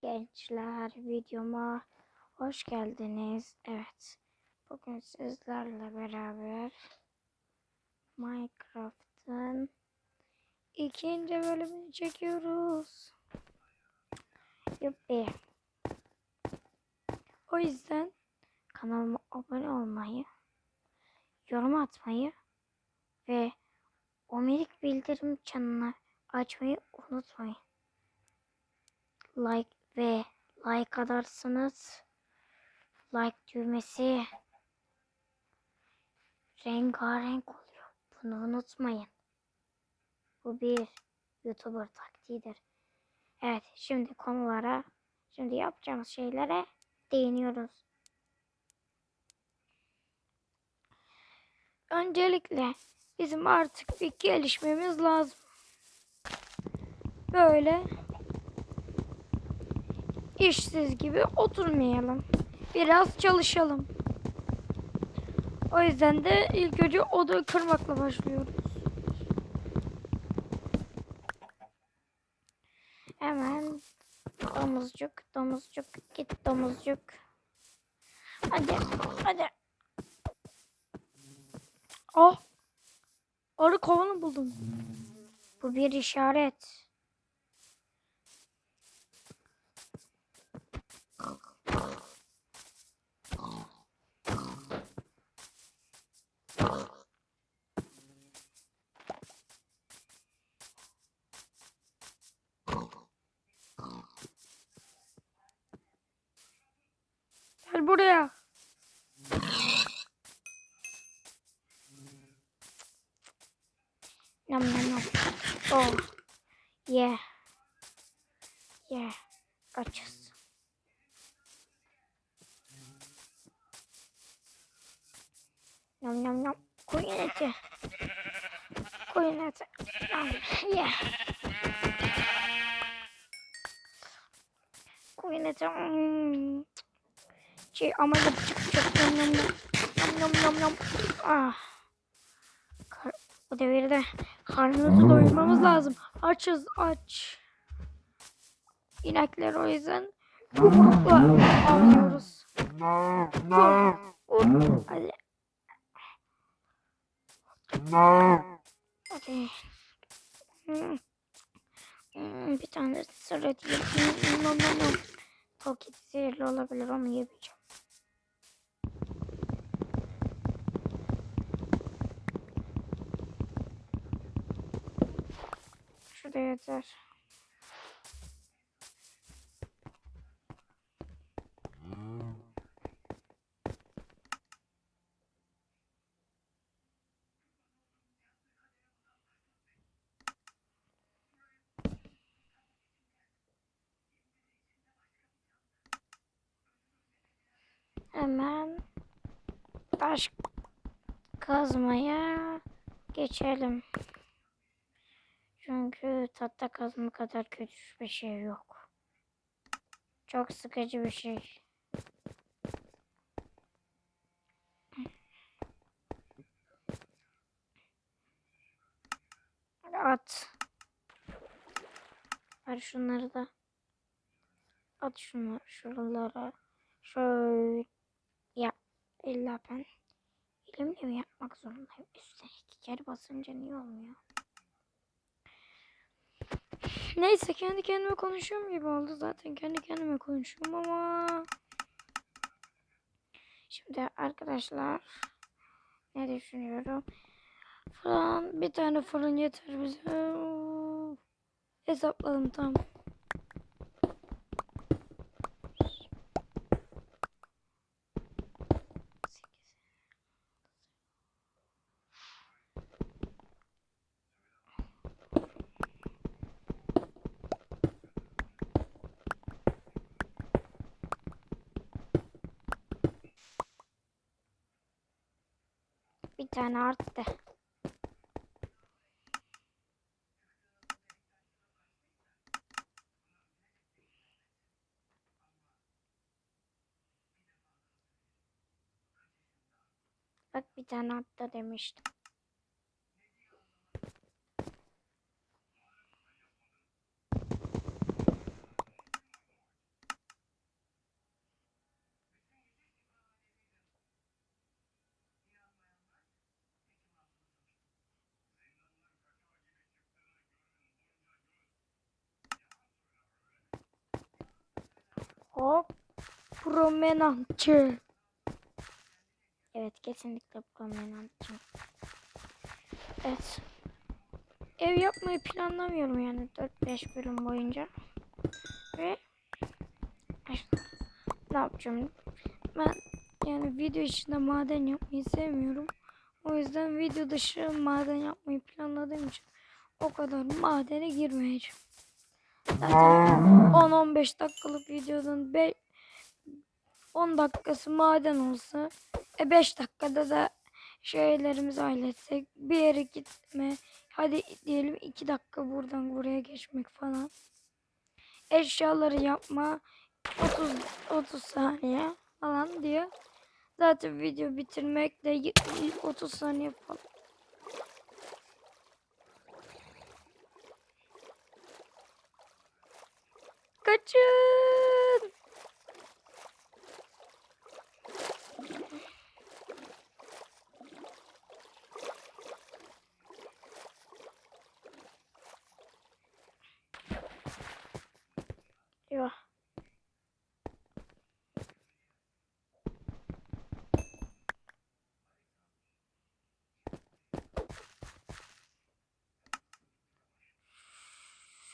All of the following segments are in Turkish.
gençler videoma hoş geldiniz. Evet. Bugün sizlerle beraber Minecraft'ın ikinci bölümünü çekiyoruz. Yuppi. O yüzden kanalıma abone olmayı, yorum atmayı ve omelik bildirim çanını açmayı unutmayın like ve like atarsanız like düğmesi rengarenk oluyor. Bunu unutmayın. Bu bir YouTuber taktiğidir. Evet şimdi konulara şimdi yapacağımız şeylere değiniyoruz. Öncelikle bizim artık bir gelişmemiz lazım. Böyle işsiz gibi oturmayalım. Biraz çalışalım. O yüzden de ilk önce oda kırmakla başlıyoruz. Hemen domuzcuk, domuzcuk, git domuzcuk. Hadi, hadi. Oh! Arı kovanı buldum. Bu bir işaret. Buraya. Nom nom nom. Oh. Yeah. Yeah. Açız. Nom nom nom. Koyun eti. Koyun eti. Nam. Oh, yeah. Koyun eti. Mm. Şey ama yapacak çok nam nam nam. Nam nam nam nam. Ah. Kar bu devirde karnımızı doyurmamız lazım. Açız aç. İnekler o yüzden yumrukla avlıyoruz. Hadi. Hadi. Hmm. Hmm, bir tane sır eti yiyeyim. Nom nom nom. Eti zehirli olabilir onu yemeyeceğim. Şurada yeter. Hemen taş kazmaya geçelim. Çünkü tahta kazma kadar kötü bir şey yok. Çok sıkıcı bir şey. At. Ver şunları da. At şunu şuralara. Şöyle. Ya illa ben elimle mi yapmak zorundayım? Üstüne iki kere basınca niye olmuyor? Neyse kendi kendime konuşuyorum gibi oldu zaten. Kendi kendime konuşuyorum ama. Şimdi arkadaşlar ne düşünüyorum? Fırın bir tane fırın yeter bize. Hesapladım tam bir tane arttı. Bak bir tane arttı demiştim. Hop. Promenantçı. Evet kesinlikle promenantçı. Evet. Ev yapmayı planlamıyorum yani 4-5 bölüm boyunca. Ve ne yapacağım? Ben yani video içinde maden yapmayı sevmiyorum. O yüzden video dışı maden yapmayı planladığım için o kadar madene girmeyeceğim. Zaten 10-15 dakikalık videonun 5 10 dakikası maden olsa e 5 dakikada da şeylerimizi halletsek bir yere gitme hadi diyelim 2 dakika buradan buraya geçmek falan eşyaları yapma 30 30 saniye falan diyor. Zaten video bitirmek de y- y- 30 saniye falan. Kaçın! Eyvah.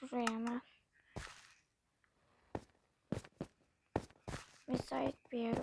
Şuraya hemen. Müsait bir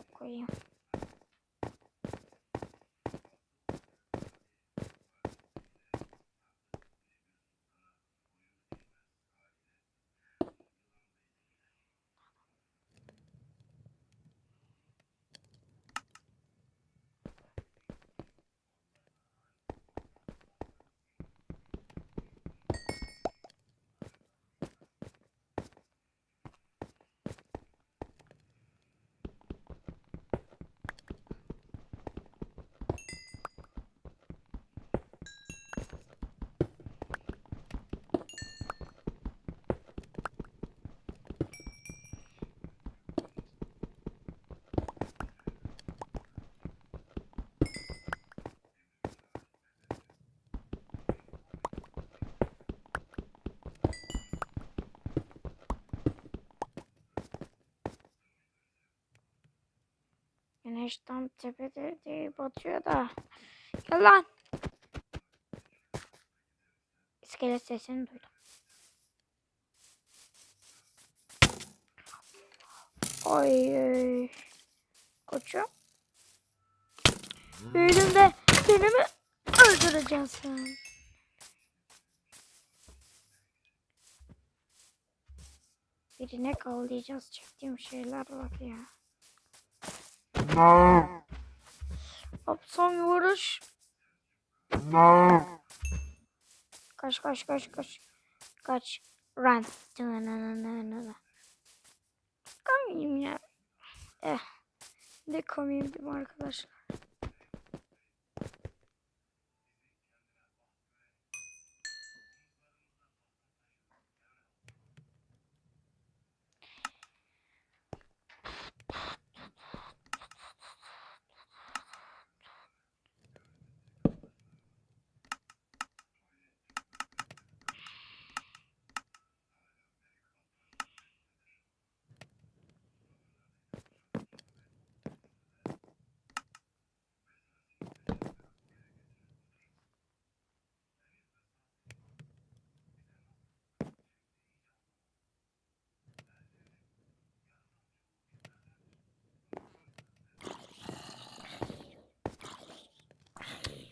Güneş tam tepede değil batıyor da. Gel lan. İskelet sesini duydum. Ay ay. Koçum. Büyüdüğünde beni mi öldüreceksin? Birine kavlayacağız. Çektiğim şeyler var ya. Son vuruş. Kaç kaç kaç kaç. Kaç. Run. Komiyim ya. Eh. Ne komiyim arkadaşlar.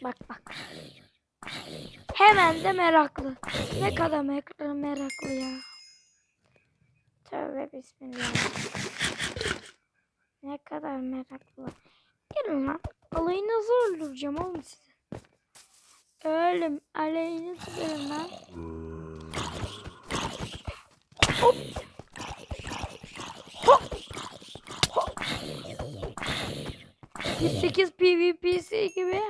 Bak bak. Hemen de meraklı. Ne kadar meraklı, meraklı ya. Tövbe bismillah. Ne kadar meraklı. Gelin lan. Alayınızı öldüreceğim oğlum sizi. Ölüm. Alayınızı verin lan. Hop. Hop. Hop. 108 PvP'si gibi.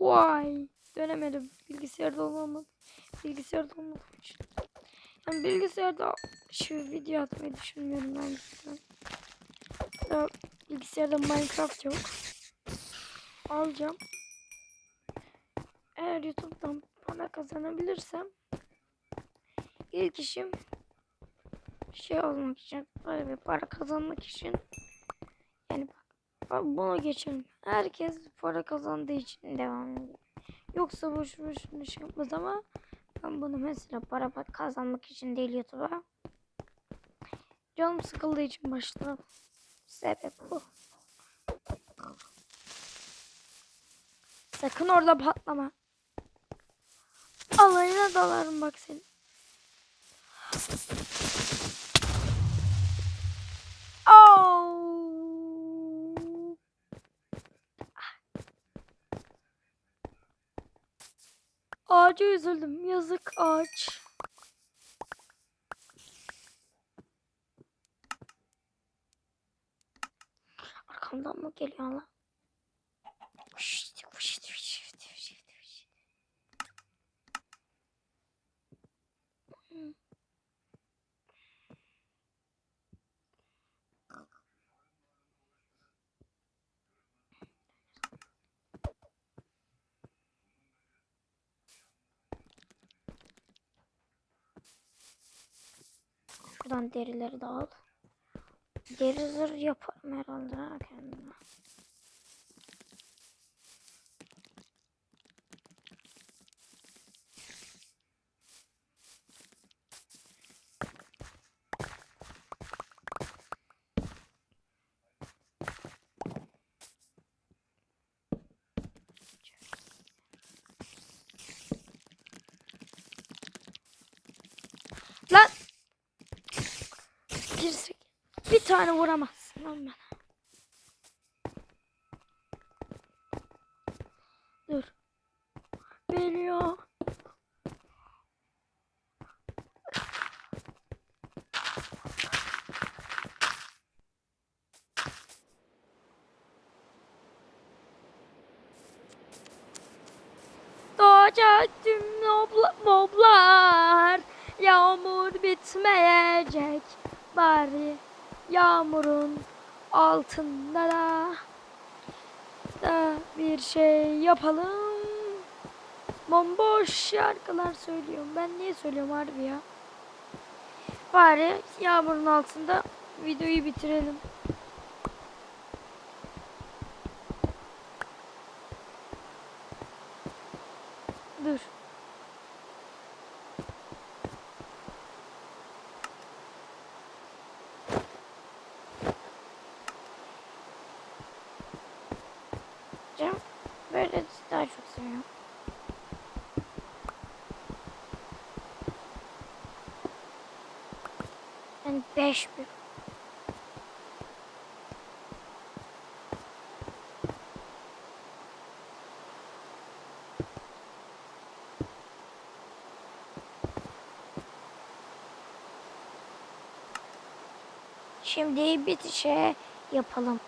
Vay. Dönemedim. Bilgisayarda olmadı. Bilgisayarda olmadı. Yani bilgisayarda şu video atmayı düşünmüyorum ben. Ya bilgisayarda Minecraft yok. Alacağım. Eğer YouTube'dan para kazanabilirsem ilk işim şey olmak için böyle bir para kazanmak için bunu geçelim. Herkes para kazandığı için devam ediyor. Yoksa boş boşuna şey yapmaz ama ben bunu mesela para kazanmak için değil YouTube'a. Canım sıkıldığı için başladım. Sebep bu. Sakın orada patlama. Alayına dalarım bak seni. Oh. Ağaca üzüldüm. Yazık ağaç. Arkamdan mı geliyor lan? Şuradan derileri de al. Deri zırh yaparım herhalde ha kendime. Lan! Girsek bir tane vuramazsın lan bana. Dur. Geliyor. Doğacak tüm mobla- moblar Yağmur bitmeyecek Bari yağmurun altında da da bir şey yapalım. Bomboş şarkılar söylüyorum. Ben niye söylüyorum harbi ya? Bari yağmurun altında videoyu bitirelim Dur Cem böyle daha çok seviyorum. Ben 5 bir. Şimdi bitişe yapalım.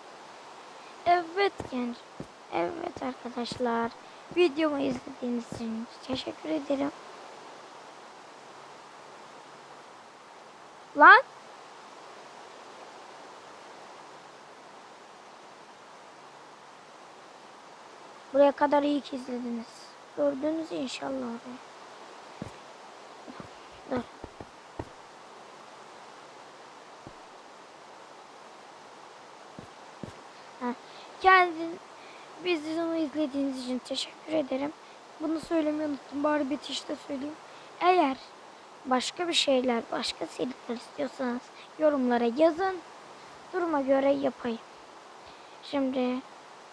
Evet genç. Evet arkadaşlar. Videomu izlediğiniz için teşekkür ederim. Lan. Buraya kadar iyi ki izlediniz. Gördünüz inşallah. Dur. Kendin bizi izlediğiniz için teşekkür ederim. Bunu söylemeyi unuttum. Bari bitişte söyleyeyim. Eğer başka bir şeyler, başka seriler istiyorsanız yorumlara yazın. Duruma göre yapayım. Şimdi